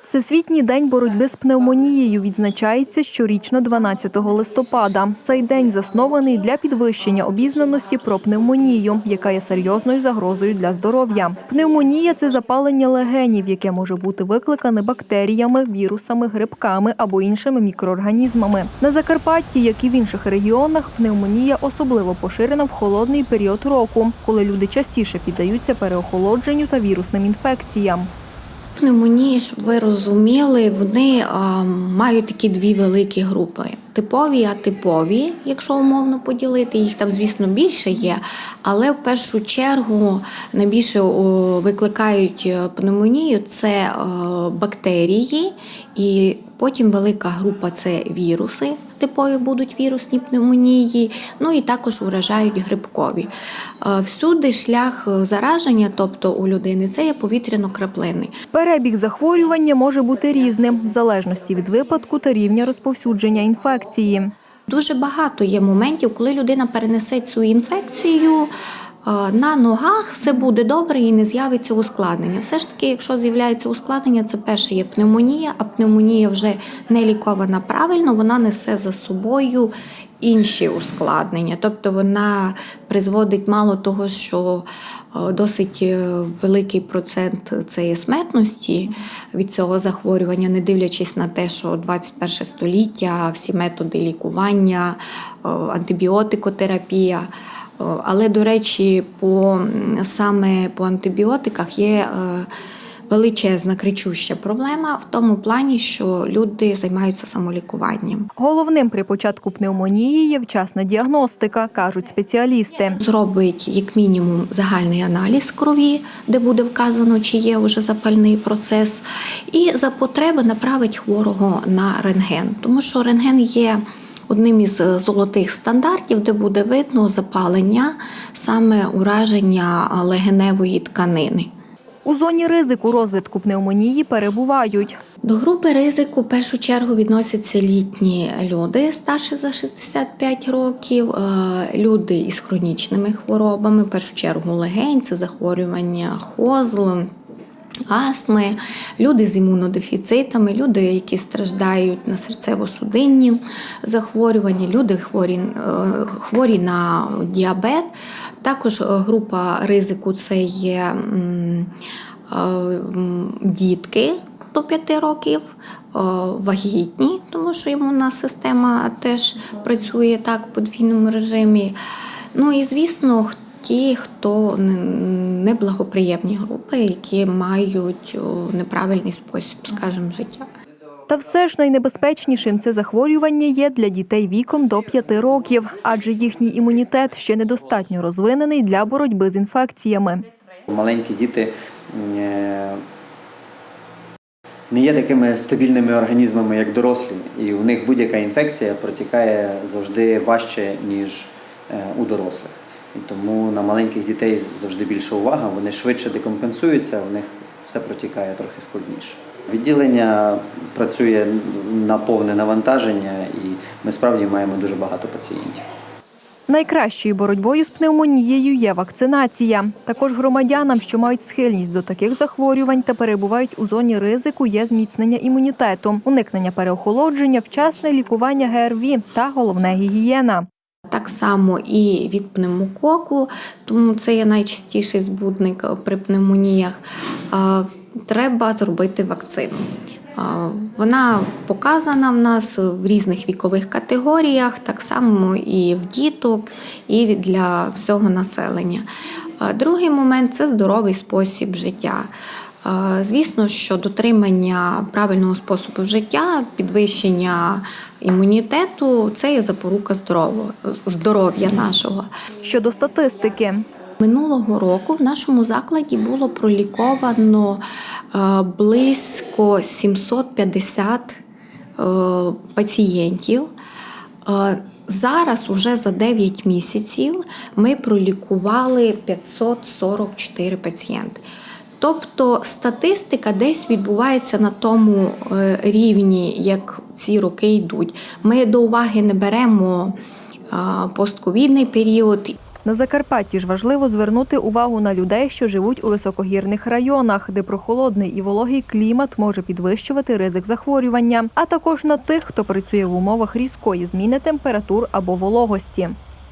Всесвітній день боротьби з пневмонією відзначається щорічно 12 листопада. Цей день заснований для підвищення обізнаності про пневмонію, яка є серйозною загрозою для здоров'я. Пневмонія це запалення легенів, яке може бути викликане бактеріями, вірусами, грибками або іншими мікроорганізмами. На Закарпатті, як і в інших регіонах, пневмонія особливо поширена в холодний період року, коли люди частіше піддаються переохолодженню та вірусним інфекціям. Пневмонії, щоб ви розуміли, вони а, мають такі дві великі групи: типові, атипові, якщо умовно поділити. Їх там, звісно, більше є, але в першу чергу найбільше викликають е, пневмонію це е, бактерії, і потім велика група це віруси. Типові будуть вірусні пневмонії, ну і також уражають грибкові. Е, Всюди шлях е, зараження, тобто у людини, це є повітряно-краплинний. Перебіг захворювання може бути різним в залежності від випадку та рівня розповсюдження інфекції. Дуже багато є моментів, коли людина перенесе цю інфекцію. Е, На ногах все буде добре і не з'явиться ускладнення. Все ж таки, якщо з'являється ускладнення, це перше є пневмонія, а пневмонія вже не лікована правильно, вона несе за собою інші ускладнення. Тобто вона призводить мало того, що е, досить е, великий процент це смертності від цього захворювання, не дивлячись на те, що 21 століття, всі методи лікування, антибіотикотерапія. Але, до речі, по саме по антибіотиках є е, величезна кричуща проблема в тому плані, що люди займаються самолікуванням. Головним при початку пневмонії є вчасна діагностика, кажуть спеціалісти. Зробить як мінімум загальний аналіз крові, де буде вказано, чи є вже запальний процес, і за потреби направить хворого на рентген, тому що рентген є. Одним із е, золотих стандартів, де буде видно запалення, саме ураження легеневої тканини. У зоні ризику розвитку пневмонії перебувають До групи ризику в першу чергу відносяться літні люди старше за 65 років, е, люди із хронічними хворобами, в першу чергу легень, це захворювання хозл. Астми, люди з імунодефіцитами, люди, які страждають на серцево-судинні захворювання, люди хворі, е, хворі на діабет. Також е, група ризику це є е, дітки до 5 років, вагітні, тому що імунна система теж працює так в подвійному режимі. Ну і звісно, ті, хто не- неблагоприємні групи, які мають неправильний спосіб, скажімо, життя. Та все ж найнебезпечнішим це захворювання є для дітей віком до 5 років, адже їхній імунітет ще недостатньо розвинений для боротьби з інфекціями. Маленькі діти е, не є такими стабільними організмами, як дорослі, і у них будь-яка інфекція протікає завжди важче, ніж е, у дорослих. І тому на маленьких дітей завжди більша увага, вони швидше декомпенсуються, у них все протікає трохи складніше. Відділення працює на повне навантаження, і ми справді маємо дуже багато пацієнтів. Найкращою боротьбою з пневмонією є вакцинація. Також громадянам, що мають схильність до таких захворювань та перебувають у зоні ризику, є зміцнення імунітету, уникнення переохолодження, вчасне лікування ГРВІ та головне гігієна. Так само і від пневмококу, тому це є найчастіший збудник при пневмоніях. Треба зробити вакцину. Вона показана в нас в різних вікових категоріях, так само і в діток, і для всього населення. Другий момент це здоровий спосіб життя. Звісно, що дотримання правильного способу життя, підвищення імунітету це є запорука здоров'я нашого. Щодо статистики, Минулого року в нашому закладі було проліковано е, близько 750 е, пацієнтів. Е, Зараз, уже за 9 місяців, ми пролікували 544 пацієнти. Тобто статистика десь відбувається на тому е, рівні, як ці роки йдуть. Ми до уваги не беремо постковідний період На Закарпатті ж важливо звернути увагу на людей, що живуть у високогірних районах, де прохолодний і вологий клімат може підвищувати ризик захворювання, а також на тих, хто працює в умовах різкої зміни температур або вологості.